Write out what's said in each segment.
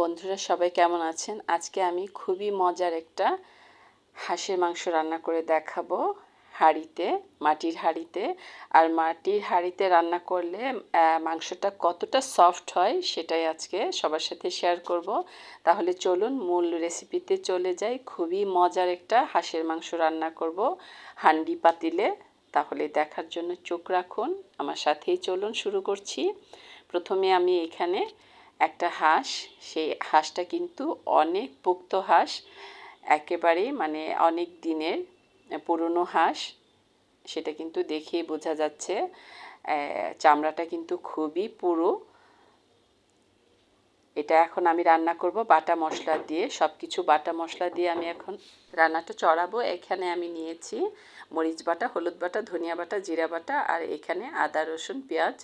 বন্ধুরা সবাই কেমন আছেন? আজকে আমি খুবই মজার একটা হাঁসের মাংস রান্না করে দেখাবো হাঁড়িতে, মাটির হাঁড়িতে। আর মাটির হাঁড়িতে রান্না করলে মাংসটা কতটা সফট হয় সেটাই আজকে সবার সাথে শেয়ার করব। তাহলে চলুন মূল রেসিপিতে চলে যাই। খুবই মজার একটা হাঁসের মাংস রান্না করব হান্ডি পাতিলে। তাহলে দেখার জন্য চোখ রাখুন। আমার সাথেই চলুন শুরু করছি। প্রথমে আমি এখানে একটা হাঁস, সেই হাঁসটা কিন্তু অনেক পোক্ত হাঁস, একেবারে মানে অনেক দিনের পুরনো হাঁস, সেটা কিন্তু দেখেই বোঝা যাচ্ছে। চামড়াটা কিন্তু খুবই পুরো। এটা এখন আমি রান্না করব বাটা মশলা দিয়ে। সব কিছু বাটা মশলা দিয়ে আমি এখন রান্নাটা চড়াবো। এখানে আমি নিয়েছি মরিচ বাটা, হলুদ বাটা, ধনিয়া বাটা, জিরা বাটা, আর এখানে আদা, রসুন, পেঁয়াজ,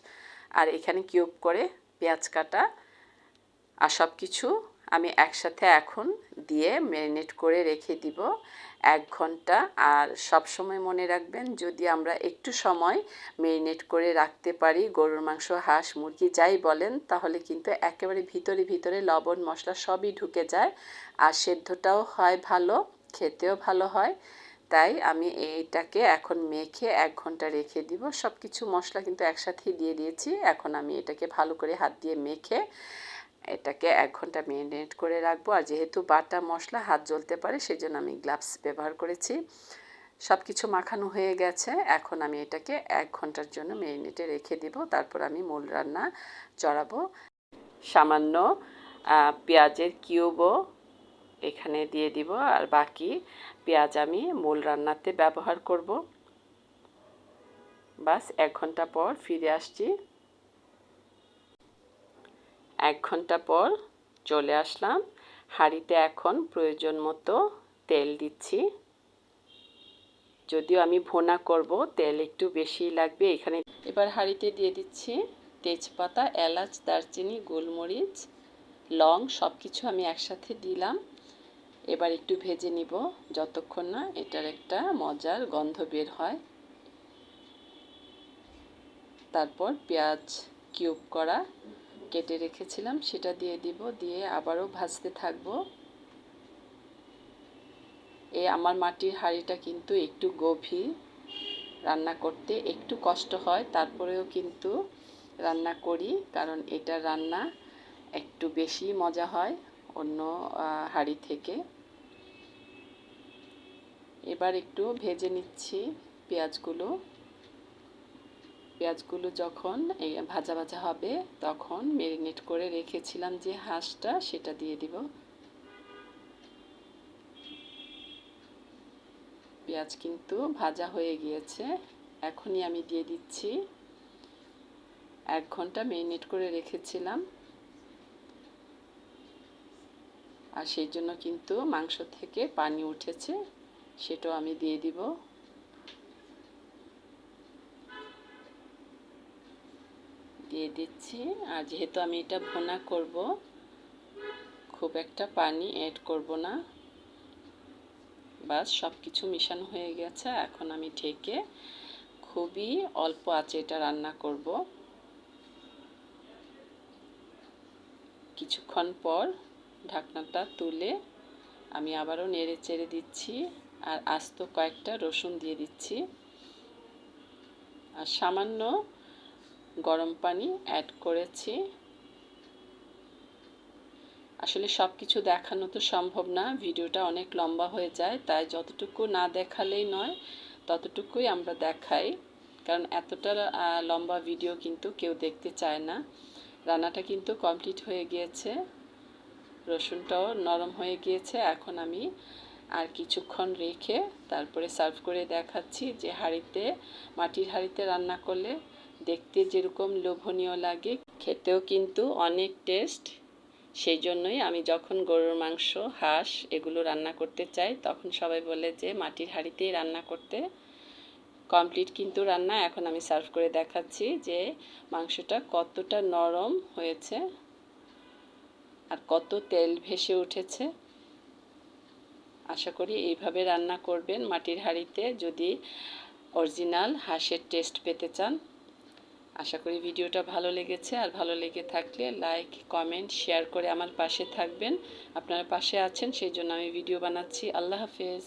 আর এখানে কিউব করে পেঁয়াজ কাটা। আর সব কিছু আমি একসাথে এখন দিয়ে ম্যারিনেট করে রেখে দিব এক ঘণ্টা। আর সব সময় মনে রাখবেন, যদি আমরা একটু সময় ম্যারিনেট করে রাখতে পারি, গরুর মাংস, হাঁস, মুরগি যাই বলেন, তাহলে কিন্তু একেবারে ভিতরে ভিতরে লবণ, মশলা সবই ঢুকে যায়। আর সেদ্ধটাও হয় ভালো, খেতেও ভালো হয়। তাই আমি এইটাকে এখন মেখে এক ঘণ্টা রেখে দিব। সব কিছু মশলা কিন্তু একসাথেই দিয়ে দিয়েছি। এখন আমি এটাকে ভালো করে হাত দিয়ে মেখে এটাকে এক ঘণ্টা মেরিনেট করে রাখব। আর যেহেতু বাটা মশলা হাত জ্বলতে পারে, সেজন্য আমি গ্লাভস ব্যবহার করেছি। সব কিছু মাখানো হয়ে গেছে। এখন আমি এটাকে এক ঘণ্টার জন্য মেরিনেটে রেখে দিব। তারপর আমি মূল রান্না চড়াবো। সামান্য পেঁয়াজের কিউবও এখানে দিয়ে দিব। আর বাকি পেঁয়াজ আমি মূল রান্নাতে ব্যবহার করব। বাস, এক ঘণ্টা পর ফিরে আসছি। এক ঘণ্টা পর চলে আসলাম। হাঁড়িতে এখন প্রয়োজন মতো তেল দিচ্ছি। যদিও আমি ভোনা করব, তেল একটু বেশি লাগবে এখানে। এবার হাঁড়িতে দিয়ে দিচ্ছি তেজপাতা, এলাচ, দারচিনি, গোলমরিচ, লং সব কিছু আমি একসাথে দিলাম। এবার একটু ভেজে নিব, যতক্ষণ না এটার একটা মজার গন্ধ বের হয়। তারপর পেঁয়াজ কিউব করা কেটে রেখেছিলাম, সেটা দিয়ে দিব, দিয়ে আবারও ভাজতে থাকব। এই আমার মাটির হাঁড়িটা কিন্তু একটু গভীর, রান্না করতে একটু কষ্ট হয়, তারপরেও কিন্তু রান্না করি, কারণ এটা রান্না একটু বেশি মজা হয় অন্য হাঁড়ি থেকে। এবার একটু ভেজে নিচ্ছি পেঁয়াজগুলো। পেঁয়াজগুলো যখন ভাজা ভাজা হবে, তখন মেরিনেট করে রেখেছিলাম যে হাঁসটা, সেটা দিয়ে দিব। পেঁয়াজ কিন্তু ভাজা হয়ে গিয়েছে। এখনই আমি দিয়ে দিচ্ছি। এক ঘণ্টা মেরিনেট করে রেখেছিলাম। আর সেই জন্য কিন্তু মাংস থেকে পানি উঠেছে, সেটাও আমি দিয়ে দিব। দিয়ে দিচ্ছি। আর যেহেতু আমি এটা ভোনা করব, খুব একটা পানি অ্যাড করব না। বাস সব কিছু মিশানো হয়ে গেছে। এখন আমি ঢেকে খুবই অল্প আছে এটা রান্না করব। কিছুক্ষণ পর ঢাকনাটা তুলে আমি আবারও নেড়ে চেড়ে দিচ্ছি। আর আস্ত কয়েকটা রসুন দিয়ে দিচ্ছি। আর সামান্য গরম পানি অ্যাড করেছি। আসলে সব কিছু দেখানো তো সম্ভব না, ভিডিওটা অনেক লম্বা হয়ে যায়, তাই যতটুকু না দেখালেই নয়, ততটুকুই আমরা দেখাই। কারণ এতটা লম্বা ভিডিও কিন্তু কেউ দেখতে চায় না। রান্নাটা কিন্তু কমপ্লিট হয়ে গিয়েছে, রসুনটাও নরম হয়ে গিয়েছে, এখন আমি আর কিছুক্ষণ রেখে তারপরে সার্ভ করে দেখাচ্ছি যে হাঁড়িতে, মাটির হাঁড়িতে রান্না করলে দেখতে যেরকম লোভনীয় লাগে, খেতেও কিন্তু অনেক টেস্ট সেই জন্যই আমি যখন গরুর মাংস, হাঁস এগুলো রান্না করতে চাই, তখন সবাই বলে যে, মাটির হাঁড়িতেই রান্না করতে। কমপ্লিট কিন্তু রান্না এখন আমি সার্ভ করে দেখাচ্ছি যে মাংসটা কতটা নরম হয়েছে আর কত তেল ভেসে উঠেছে। আশা করি এইভাবে রান্না করবেন মাটির হাঁড়িতে। যদি অরিজিনাল হাঁসের টেস্ট পেতে চান আশা করি ভিডিওটা ভালো লেগেছে। আর ভালো লেগে থাকলে লাইক কমেন্ট শেয়ার করে আমার পাশে থাকবেন। আপনারা পাশে আছেন, সেই জন্য আমি ভিডিও বানাচ্ছি। আল্লাহ হাফেজ।